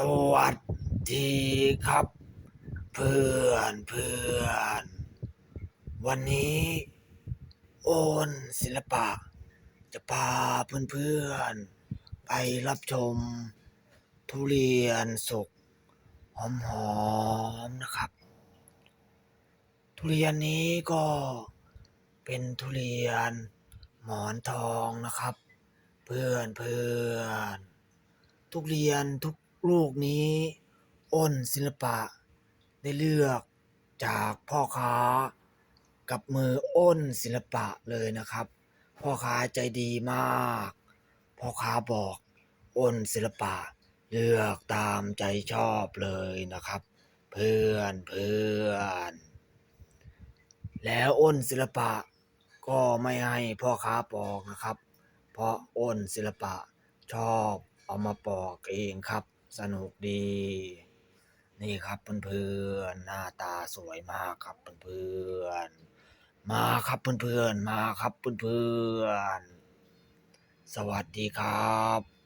สวัสดีครับ เพื่อนเพื่อนวันนี้ โอนศิลปะ จะพาเพื่อนเพื่อนไปรับชม ทุเรียนสุกหอมๆนะครับ ทุเรียนนี้ก็เป็นทุเรียนหมอนทองนะครับ เพื่อนเพื่อนทุเรียนทุก ลูกนี้อ้นศิลปะได้เลือกจากพ่อค้ากับมืออ้นศิลปะเลยนะครับ พ่อค้าใจดีมาก พ่อค้าบอกอ้นศิลปะเลือกตามใจชอบเลยนะครับ เพื่อนเพื่อนแล้วอ้นศิลปะก็ไม่ให้พ่อค้าปอกนะครับ เพราะอ้นศิลปะชอบเอามาปอกเองครับ สนุกดี นี่ครับเพื่อนๆหน้าตาสวยมากครับเพื่อนๆมาครับเพื่อนๆมาครับเพื่อนๆสวัสดีครับ